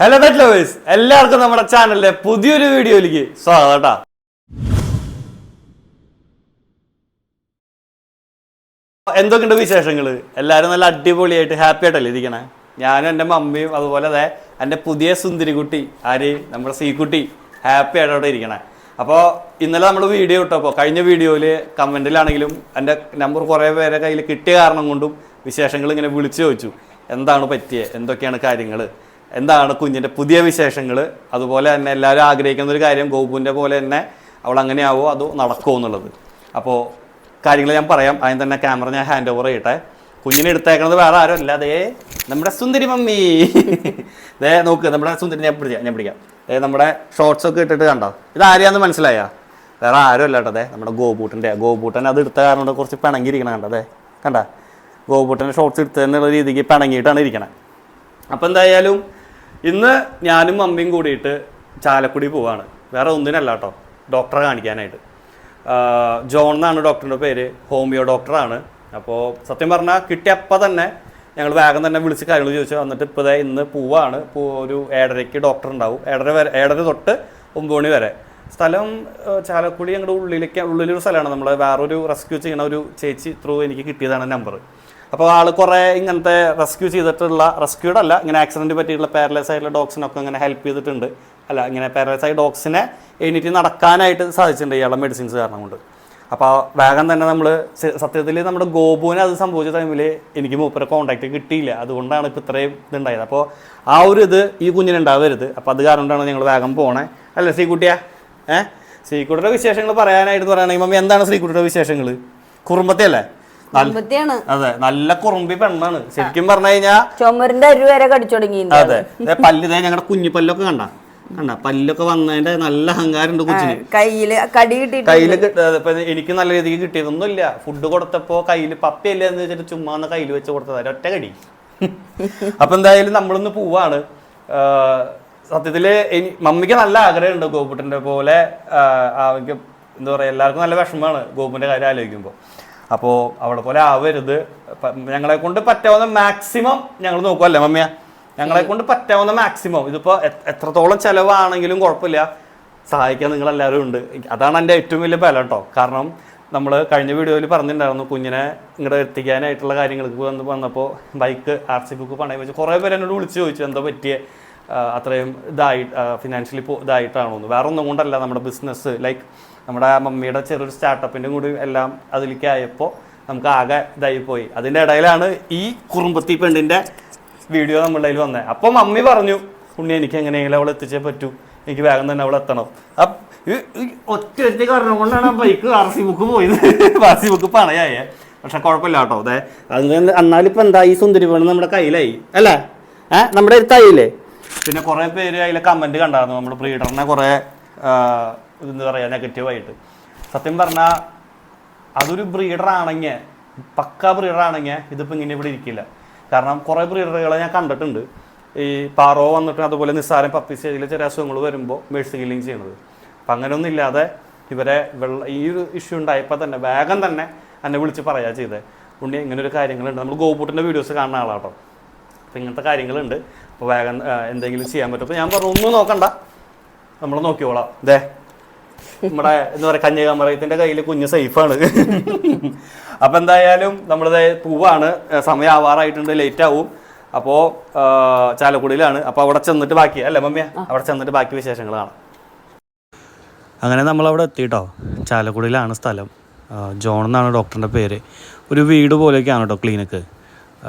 Hello pet lovers എല്ലാവർക്കും നമ്മുടെ ചാനലിലെ പുതിയൊരു വീഡിയോയിലേക്ക് സ്വാഗതം കേട്ടോ. എന്തൊക്കെയുണ്ട് വിശേഷങ്ങൾ എല്ലാവരും നല്ല അടിപൊളിയായിട്ട് ഹാപ്പി ആയിട്ടല്ലേ ഇരിക്കണേ? ഞാനും എന്റെ മമ്മിയും അതുപോലെ അതെ എന്റെ പുതിയ സുന്ദരിക്കുട്ടി ആര്? നമ്മുടെ സീക്കുട്ടി ഹാപ്പി ആയിട്ട് അവിടെ ഇരിക്കണേ. അപ്പോൾ ഇന്നലെ നമ്മൾ വീഡിയോ ഇട്ടപ്പോൾ കഴിഞ്ഞ വീഡിയോയിൽ കമന്റിലാണെങ്കിലും എന്റെ നമ്പർ കുറേ പേരെ കയ്യിൽ കിട്ടിയ കാരണം കൊണ്ടും വിശേഷങ്ങൾ ഇങ്ങനെ വിളിച്ചു ചോദിച്ചു. എന്താണ് പറ്റിയത് എന്തൊക്കെയാണ് കാര്യങ്ങൾ എന്താണ് കുഞ്ഞിന്റെ പുതിയ വിശേഷങ്ങൾ അതുപോലെ തന്നെ എല്ലാവരും ആഗ്രഹിക്കുന്ന ഒരു കാര്യം ഗോപുവിന്റെ പോലെ തന്നെ അവൾ അങ്ങനെയാവോ അതോ നടക്കുമോ എന്നുള്ളത്. അപ്പോൾ കാര്യങ്ങൾ ഞാൻ പറയാം. അതിന് തന്നെ ക്യാമറ ഞാൻ ഹാൻഡ് ഓവർ ചെയ്യട്ടെ. കുഞ്ഞിനെ എടുത്തേക്കുന്നത് വേറെ ആരും അല്ല. അതേ നമ്മുടെ സുന്ദരി മമ്മി. ദേ നോക്ക് നമ്മുടെ സുന്ദരി ഞാൻ പിടിക്കാം ഞാൻ പിടിക്കാം. ദേ നമ്മുടെ ഷോർട്സ് ഒക്കെ ഇട്ടിട്ട് കണ്ടോ? ഇത് ആരെയാന്ന് മനസ്സിലായ? വേറെ ആരും അല്ല കേട്ടോ. അതെ നമ്മുടെ ഗോപൂട്ടന്റെ ഗോപൂട്ടൻ അത് എടുത്ത കാരണം കുറച്ച് പിണങ്ങിയിരിക്കണം കണ്ടോ? അതെ കണ്ട? ഗോപൂട്ടന്റെ ഷോർട്സ് എടുത്തതെന്നുള്ള രീതിക്ക് പിണങ്ങിയിട്ടാണ് ഇരിക്കണേ. അപ്പോൾ എന്തായാലും ഇന്ന് ഞാനും അമ്മയും കൂടിയിട്ട് ചാലക്കുടി പോവാണ്. വേറെ ഒന്നിനല്ല കേട്ടോ ഡോക്ടറെ കാണിക്കാനായിട്ട്. ജോൺ എന്നാണ് ഡോക്ടറിന്റെ പേര്. ഹോമിയോ ഡോക്ടറാണ്. അപ്പോൾ സത്യം പറഞ്ഞാൽ കിട്ടിയപ്പോൾ തന്നെ ഞങ്ങൾ വേഗം തന്നെ വിളിച്ച് കാര്യങ്ങൾ ചോദിച്ചു. വന്നിട്ട് ഇപ്പോൾ ദേ ഇന്ന് പോവാണ്. പൂ ഒരു ഏഴരയ്ക്ക് ഡോക്ടർ ഉണ്ടാവും. ഏഴര വരെ ഏഴര തൊട്ട് ഒമ്പത് മണി വരെ. സ്ഥലം ചാലക്കുടി ഞങ്ങളുടെ ഉള്ളിലേക്ക് ഉള്ളിലൊരു സ്ഥലമാണ്. നമ്മൾ വേറൊരു റെസ്ക്യൂ ചെയ്യുന്ന ഒരു ചേച്ചി ത്രൂ എനിക്ക് കിട്ടിയതാണ് നമ്പർ അപ്പോൾ ആൾ കുറേ ഇങ്ങനത്തെ റെസ്ക്യൂ ചെയ്തിട്ടുള്ള റെസ്ക്യൂഡ് അല്ല ഇങ്ങനെ ആക്സിഡന്റ് പറ്റിയിട്ടുള്ള പാരലൈസ് ആയിട്ടുള്ള ഡോഗ്സിനൊക്കെ ഇങ്ങനെ ഹെൽപ്പ് ചെയ്തിട്ടുണ്ട്. അല്ല ഇങ്ങനെ പാരലൈസ് ആയ ഡോഗ്സിനെ എണീറ്റ് നടക്കാനായിട്ട് സാധിച്ചിട്ടുണ്ട് ഇയാളുടെ മെഡിസിൻസ് കാരണം കൊണ്ട്. അപ്പോൾ വേഗം തന്നെ നമ്മൾ സത്യത്തിൽ നമ്മുടെ ഗോപുവിനെ അത് സംഭവിച്ച ടൈമിൽ എനിക്ക് മൂപ്പരെ കോൺടാക്റ്റ് കിട്ടിയില്ല. അതുകൊണ്ടാണ് ഇപ്പോൾ ഇത്രയും ഇതുണ്ടായത്. അപ്പോൾ ആ ഒരു ഇത് ഈ കുഞ്ഞിനുണ്ടാവരുത് അപ്പോൾ അത് കാരണമാണ് ഞങ്ങൾ വേഗം പോണേ. അല്ല ശ്രീകുട്ടിയാ ഏഹ് ശ്രീകുട്ടിയുടെ വിശേഷങ്ങൾ പറയാനായിട്ട് പറയുകയാണെങ്കിൽ മമ്മി എന്താണ് ശ്രീകുട്ടിയുടെ വിശേഷങ്ങൾ കുറുമ്പത്തെ അല്ലേ? അതെ നല്ല കുറുമ്പി പെണ്ണാണ്. ശരിക്കും പറഞ്ഞു കഴിഞ്ഞാൽ ചുമരിന്റെ അരു വരെ കടിച്ചു തുടങ്ങി അതെ പല്ല് ഞങ്ങളുടെ കുഞ്ഞു പല്ലൊക്കെ കണ്ട. കണ്ട പല്ലൊക്കെ വന്നതിന്റെ നല്ല അഹങ്കാരം ഉണ്ട് കൊച്ചിന്. കയ്യിൽ കടി കിട്ടി കയ്യിൽ എനിക്ക് നല്ല രീതിക്ക് കിട്ടിയതൊന്നുമില്ല. ഫുഡ് കൊടുത്തപ്പോ കയ്യിൽ പപ്പയല്ലേ എന്ന് വെച്ചിട്ട് ചുമ്മാ കയ്യിൽ വെച്ച് കൊടുത്തത്. ഒറ്റ കടി. അപ്പൊ എന്തായാലും നമ്മളൊന്ന് പോവാണ്. സത്യത്തിൽ മമ്മിക്ക് നല്ല ആഗ്രഹമുണ്ട് ഗോപുട്ടന്റെ പോലെ അവർക്ക് എന്താ പറയാ എല്ലാവർക്കും നല്ല വിഷമമാണ് ഗോപുവിന്റെ കാര്യം ആലോചിക്കുമ്പോൾ അപ്പോൾ അവളെ പോലെ ആവരുത്. ഞങ്ങളെ കൊണ്ട് പറ്റാവുന്ന മാക്സിമം ഞങ്ങൾ നോക്കുമല്ലേ മമ്മിയ? ഞങ്ങളെ കൊണ്ട് പറ്റാവുന്ന മാക്സിമം ഇതിപ്പോ എ- എത്രത്തോളം ചെലവാണെങ്കിലും കുഴപ്പമില്ല. സഹായിക്കാൻ നിങ്ങൾ എല്ലാവരും ഉണ്ട്. അതാണ് എന്റെ ഏറ്റവും വലിയ ബലം കേട്ടോ കാരണം നമ്മൾ കഴിഞ്ഞ വീഡിയോയിൽ പറഞ്ഞിട്ടുണ്ടായിരുന്നു കുഞ്ഞിനെ ഇങ്ങോട്ട് എത്തിക്കാനായിട്ടുള്ള കാര്യങ്ങൾക്ക് വന്ന് വന്നപ്പോൾ ബൈക്ക് ആർ സി ബുക്ക് പണയം വെച്ച് കുറേ പേര് എന്നോട് വിളിച്ച് ചോദിച്ചു എന്താ പറ്റിയ? അത്രയും ഇതായി ഫിനാൻഷ്യലി ഇതായിട്ടാണോ എന്ന് വേറെ ഒന്നും കൊണ്ടല്ല നമ്മുടെ ബിസിനസ് ലൈക്ക് നമ്മുടെ മമ്മിയുടെ ചെറിയൊരു സ്റ്റാർട്ടപ്പിന്റെ കൂടി എല്ലാം അതിലേക്കായപ്പോൾ നമുക്ക് ആകെ ഇതായി പോയി. അതിന്റെ ഇടയിലാണ് ഈ കുറുമ്പത്തി പെണ്ണിന്റെ വീഡിയോ നമ്മളുടെ കയ്യിൽ വന്നത് അപ്പോൾ മമ്മി പറഞ്ഞു ഉണ്ണി എനിക്ക് എങ്ങനെയെങ്കിലും അവളെ എത്തിച്ചേ പറ്റൂ. എനിക്ക് വേഗം തന്നെ അവളെ എത്തണം. ഒറ്റ ഒറ്റ കാരണം കൊണ്ടാണ് ബൈക്ക് ആർ സി ബുക്ക് പോയത്. ആർ സി ബുക്ക് പണയായേ. പക്ഷെ കുഴപ്പമില്ല കേട്ടോ. അതെ അത് എന്നാലിപ്പോൾ എന്താ ഈ സുന്ദരി പെണ്ണ് നമ്മുടെ കയ്യിലായി. അല്ലേ? ഏഹ് നമ്മുടെ അടുത്തായില്ലേ പിന്നെ കുറേ പേര് അതിലെ കമന്റ് കണ്ടായിരുന്നു. നമ്മുടെ ബ്രീഡറിനെ കുറേ എന്താ പറയുക നെഗറ്റീവായിട്ട് സത്യം പറഞ്ഞാൽ അതൊരു ബ്രീഡർ ആണെങ്കിൽ പക്ക ബ്രീഡർ ആണെങ്കിൽ ഇതിപ്പോൾ ഇങ്ങനെ ഇവിടെ ഇരിക്കില്ല. കാരണം കുറേ ബ്രീഡറുകളെ ഞാൻ കണ്ടിട്ടുണ്ട്. ഈ പാറോ വന്നിട്ട് അതുപോലെ നിസ്സാരം പപ്പി സ്റ്റേജിൽ ചെറിയ അസുഖങ്ങൾ വരുമ്പോൾ മേഴ്സ് കില്ലിങ് ചെയ്യുന്നത് അപ്പം അങ്ങനെയൊന്നും ഇല്ലാതെ ഇവരെ വെള്ള ഈ ഒരു ഇഷ്യൂ ഉണ്ടായപ്പോൾ തന്നെ വേഗം തന്നെ എന്നെ വിളിച്ച് പറയാ ചെയ്തത് ഉണ്ണി ഇങ്ങനെ ഒരു കാര്യങ്ങളുണ്ട്. നമ്മൾ ഗോപൂട്ടിന്റെ വീഡിയോസ് കാണുന്ന ആളാട്ടോ. അപ്പം ഇങ്ങനത്തെ കാര്യങ്ങളുണ്ട്. അപ്പോൾ വേഗം എന്തെങ്കിലും ചെയ്യാൻ പറ്റും. അപ്പോൾ ഞാൻ പറഞ്ഞു ഒന്നും നോക്കണ്ട. നമ്മൾ നോക്കിക്കോളാം. ദേ നമ്മുടെ എന്താ പറയുക കന്യാകുമാരത്തിന്റെ കയ്യിൽ കുഞ്ഞ് സേഫാണ്. അപ്പോൾ എന്തായാലും നമ്മളിത് പൂവാണ്. സമയം ആവാറായിട്ടുണ്ട് ലേറ്റ് ആവും. അപ്പോൾ ചാലക്കുടിയിലാണ്. അപ്പോൾ അവിടെ ചെന്നിട്ട് ബാക്കി അല്ലേ മമ്മിയ? അവിടെ ചെന്നിട്ട് ബാക്കി വിശേഷങ്ങൾ കാണാം. അങ്ങനെ നമ്മൾ അവിടെ എത്തിയിട്ടോ ചാലക്കുടിയിലാണ് സ്ഥലം. ജോൺ എന്നാണ് ഡോക്ടറിന്റെ പേര്. ഒരു വീട് പോലെയൊക്കെയാണ് കേട്ടോ ക്ലിനിക്ക്.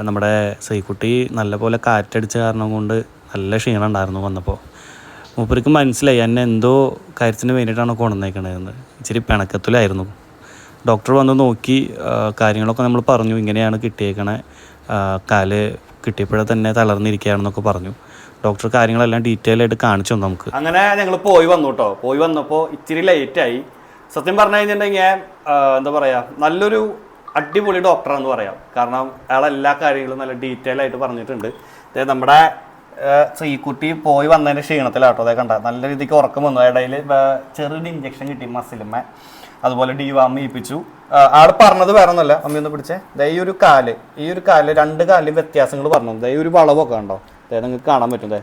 നമ്മുടെ സൈക്കുട്ടി നല്ല പോലെ കാറ്റടിച്ച കാരണം കൊണ്ട് നല്ല ക്ഷീണം ഉണ്ടായിരുന്നു വന്നപ്പോൾ. മൂപ്പർക്ക് മനസ്സിലായി എന്നെ എന്തോ കാര്യത്തിന് വേണ്ടിയിട്ടാണ് കൊണ്ടുവന്നേക്കണതെന്ന് ഇച്ചിരി പിണക്കത്തിലായിരുന്നു. ഡോക്ടർ വന്ന് നോക്കി കാര്യങ്ങളൊക്കെ നമ്മൾ പറഞ്ഞു ഇങ്ങനെയാണ് കിട്ടിയേക്കണേ. ആഹ് കാൽ കിട്ടിയപ്പോഴേ തന്നെ തളർന്നിരിക്കുകയാണെന്നൊക്കെ പറഞ്ഞു. ഡോക്ടർ കാര്യങ്ങളെല്ലാം ഡീറ്റെയിൽ ആയിട്ട് കാണിച്ചു നമുക്ക്. അങ്ങനെ ഞങ്ങൾ പോയി വന്നു കേട്ടോ പോയി വന്നപ്പോൾ ഇച്ചിരി ലേറ്റായി സത്യം പറഞ്ഞു കഴിഞ്ഞിട്ടുണ്ടെങ്കിൽ എന്താ പറയുക നല്ലൊരു അടിപൊളി ഡോക്ടറാന്ന് പറയാം. കാരണം അയാൾ എല്ലാ കാര്യങ്ങളും നല്ല ഡീറ്റെയിൽ ആയിട്ട് പറഞ്ഞിട്ടുണ്ട്. നമ്മുടെ ശ്രീകുട്ടി പോയി വന്നതിന്റെ ക്ഷീണത്തിലാട്ടോ അതേ കണ്ട. നല്ല രീതിക്ക് ഉറക്കം വന്നു. ഇടയിൽ ചെറിയൊരു ഇഞ്ചക്ഷൻ കിട്ടി മസിലുമ്മ അതുപോലെ ഡിവാം ഈപ്പിച്ചു ആ, ആൾ പറഞ്ഞത് വേറെ ഒന്നല്ല അമ്മ ഒന്ന് പിടിച്ചേ. ദേ ഈ ഒരു കാൽ ഈ ഒരു കാൽ രണ്ട് കാലിൽ വ്യത്യാസങ്ങൾ പറഞ്ഞു. ദേ ഒരു വളവൊക്കെ ഉണ്ടോ ദേ നിങ്ങൾക്ക് കാണാൻ പറ്റും. ദേ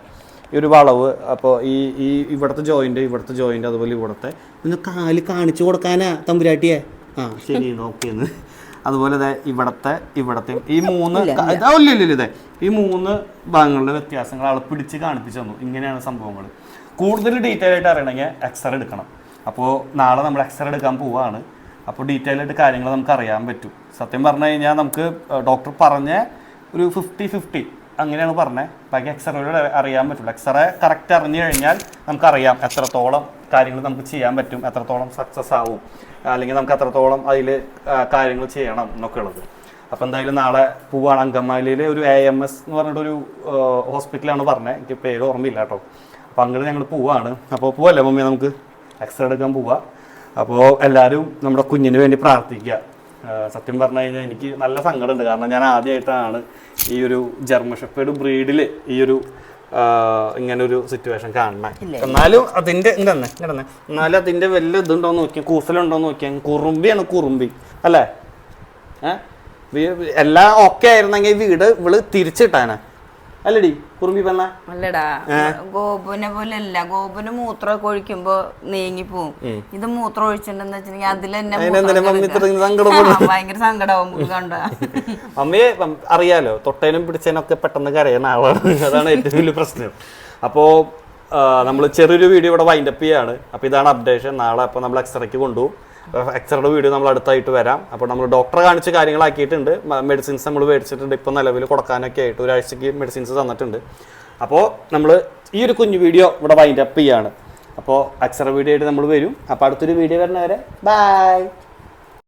ഈ ഒരു വളവ് അപ്പോൾ ഈ ഈ ഇവിടുത്തെ ജോയിന്റ് ഇവിടുത്തെ ജോയിന്റ് അതുപോലെ ഇവിടുത്തെ. നിങ്ങൾ കാൽ കാണിച്ചു കൊടുക്കാനാ തമ്പുരാട്ടിയെ? ആ ശരി നോക്കിയെന്ന്. അതുപോലെ ഇവിടത്തെ ഇവിടത്തെ. ഈ മൂന്ന് ഇല്ല ഇല്ല. ഇതേ ഈ മൂന്ന് ഭാഗങ്ങളുടെ വ്യത്യാസങ്ങൾ ആൾ പിടിച്ച് കാണിപ്പിച്ചു തന്നു. ഇങ്ങനെയാണ് സംഭവങ്ങൾ കൂടുതൽ ഡീറ്റെയിൽ ആയിട്ട് അറിയണമെങ്കിൽ എക്സ്റേ എടുക്കണം. അപ്പോൾ നാളെ നമ്മൾ എക്സ്റേ എടുക്കാൻ പോവാണ്. അപ്പോൾ ഡീറ്റെയിൽ ആയിട്ട് കാര്യങ്ങൾ നമുക്ക് അറിയാൻ പറ്റും. സത്യം പറഞ്ഞു കഴിഞ്ഞാൽ നമുക്ക് ഡോക്ടർ പറഞ്ഞ ഒരു ഫിഫ്റ്റി ഫിഫ്റ്റി അങ്ങനെയാണ് പറഞ്ഞത് ബാക്കി എക്സ്റേയിലൂടെ അറിയാൻ പറ്റുള്ളൂ എക്സറേ കറക്റ്റ് അറിഞ്ഞു കഴിഞ്ഞാൽ നമുക്കറിയാം എത്രത്തോളം കാര്യങ്ങൾ നമുക്ക് ചെയ്യാൻ പറ്റും എത്രത്തോളം സക്സസ് ആവും അല്ലെങ്കിൽ നമുക്ക് എത്രത്തോളം അതിൽ കാര്യങ്ങൾ ചെയ്യണം എന്നൊക്കെ ഉള്ളത്. അപ്പോൾ എന്തായാലും നാളെ പോവാണ്. അങ്കമാലിയിൽ ഒരു എ എം എസ് എന്ന് പറഞ്ഞിട്ടൊരു ഹോസ്പിറ്റലാണ് പറഞ്ഞത് എനിക്ക് പേര് ഓർമ്മയില്ല കേട്ടോ. അപ്പോൾ അങ്ങോട്ട് ഞങ്ങൾ പോവാണ്. അപ്പോൾ പോവല്ലേ മമ്മി നമുക്ക്? എക്സ്റേ എടുക്കാൻ പോവാം. അപ്പോൾ എല്ലാവരും നമ്മുടെ കുഞ്ഞിന് വേണ്ടി പ്രാർത്ഥിക്കുക. സത്യം പറഞ്ഞു കഴിഞ്ഞാൽ എനിക്ക് നല്ല സങ്കടമുണ്ട്. കാരണം ഞാൻ ആദ്യമായിട്ടാണ് ഈ ഒരു ജർമ്മൻ ഷെപ്പേഡ് ബ്രീഡിൽ ഈ ഒരു ഇങ്ങനെ ഒരു സിറ്റുവേഷൻ കാണണം എന്നാലും അതിന്റെ ഇങ്ങനെ ഇങ്ങനെ എന്നാലും അതിന്റെ വല്ല ഇതുണ്ടോ നോക്കിയാൽ കൂസലുണ്ടോ നോക്കിയാൽ കുറുമ്പിയാണ് കുറുമ്പി. അല്ലേ? എല്ലാം ഓക്കെ ആയിരുന്നെങ്കിൽ വീട് ഇവൾ തിരിച്ചിട്ടാണ് അല്ലടി കുറുമ്പി പെണ്ണ? അല്ലടാ ഗോപുനെ പോലെ അല്ല ഗോപുന് മൂത്രമൊക്കെ ഒഴിക്കുമ്പോ നീങ്ങി പോവും. ഇത് മൂത്രം ഒഴിച്ചിട്ടുണ്ടെന്ന് വെച്ചിട്ടുണ്ടെങ്കിൽ അതിൽ തന്നെ മൂത്രം ഭയങ്കര സങ്കടമാവും കണ്ട. അമ്മയെ അറിയാലോ തൊട്ടേനും പിടിച്ചതിനൊക്കെ പെട്ടെന്ന് കരയുന്ന ആളാണ് അതാണ് ഏറ്റവും വലിയ പ്രശ്നം. അപ്പോൾ നമ്മൾ ചെറിയൊരു വീഡിയോ ഇവിടെ വൈൻഡപ്പ് ചെയ്യാണ്. അപ്പോൾ ഇതാണ് അപ്ഡേഷൻ നാളെ അപ്പോൾ നമ്മൾ എക്സ്റേക്ക് കൊണ്ടുപോകും എക്സ്റേയുടെ വീഡിയോ നമ്മൾ അടുത്തായിട്ട് വരാം. അപ്പോൾ നമ്മൾ ഡോക്ടറെ കാണിച്ച് കാര്യങ്ങളാക്കിയിട്ടുണ്ട്. മെഡിസിൻസ് നമ്മൾ മേടിച്ചിട്ടുണ്ട്. ഇപ്പോൾ നിലവിൽ കൊടുക്കാനൊക്കെ ആയിട്ട് ഒരാഴ്ചയ്ക്ക് മെഡിസിൻസ് തന്നിട്ടുണ്ട്. അപ്പോൾ നമ്മൾ ഈ ഒരു കുഞ്ഞു വീഡിയോ ഇവിടെ വൈൻഡപ്പ് ചെയ്യാണ്. അപ്പോൾ എക്സറേ വീഡിയോ ആയിട്ട് നമ്മൾ വരും. അപ്പോൾ അടുത്തൊരു വീഡിയോ വരുന്നവരെ ബൈ